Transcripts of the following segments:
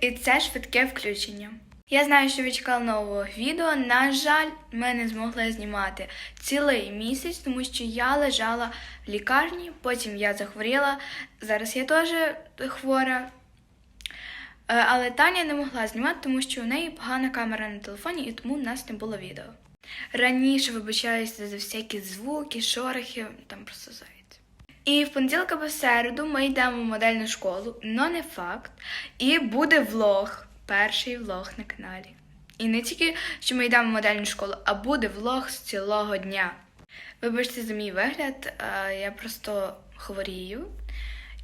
І це швидке включення. Я знаю, що ви чекали нового відео. На жаль, ми не змогли знімати цілий місяць, тому що я лежала в лікарні, потім я захворіла. Зараз я теж хвора. Е, Але Таня не могла знімати, тому що у неї погана камера на телефоні, і тому в нас не було відео. Раніше вибачаюся за всякі звуки, шорохи, там просто зайць. І в понеділок або середу ми йдемо в модельну школу, но не факт. І буде влог, перший влог на каналі. І не тільки, що ми йдемо в модельну школу, а буде влог з цілого дня. Вибачте за мій вигляд, а, я просто хворію.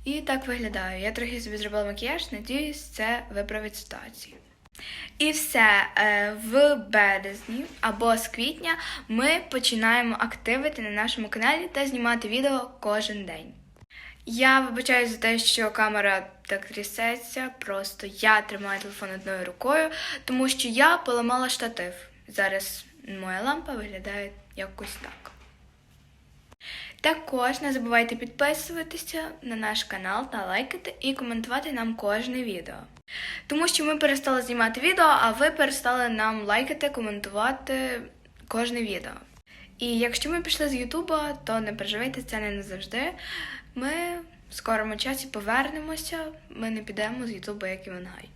І так виглядаю. Я трохи собі зробила макіяж, надіюсь, це виправить ситуацію. І все е, в березні або з квітня ми починаємо активити на нашому каналі та знімати відео кожен день. Я вибачаю за те, що камера так трясеться, просто я тримаю телефон одною рукою, тому що я поламала штатив. Зараз моя лампа виглядає якось так. Також не забувайте підписуватися на наш канал та лайкати і коментувати нам кожне відео. Тому що ми перестали знімати відео, а ви перестали нам лайкати, коментувати кожне відео. І якщо ми пішли з Ютуба, то не переживайте, це не назавжди. Ми в скорому часі повернемося, ми не підемо з Ютуба, як і Івангай.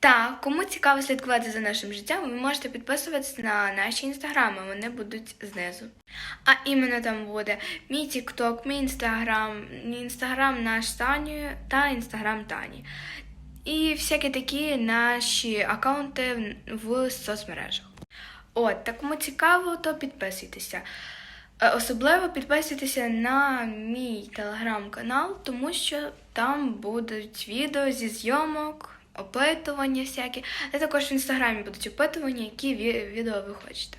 Так, кому цікаво слідкувати за нашим життям, ви можете підписуватися на наші інстаграми, вони будуть знизу. А іменно там буде мій Тікток, мій інстаграм, інстаграм наш з та інстаграм Тані. І всякі такі наші аккаунти в соцмережах. От, так кому цікаво, то підписуйтеся. Е, Особливо підписуйтеся на мій телеграм-канал, тому що там будуть відео зі зйомок, опитування всякі. А також в інстаграмі будуть опитування, які відео ви хочете.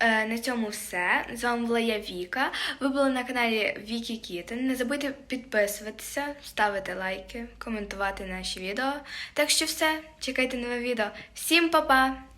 Е, На цьому все. З вами була я Віка. Ви були на каналі Вікі Кітен. Не забудьте підписуватися, ставити лайки, коментувати наші відео. Так що все, чекайте нове відео. Всім па-па!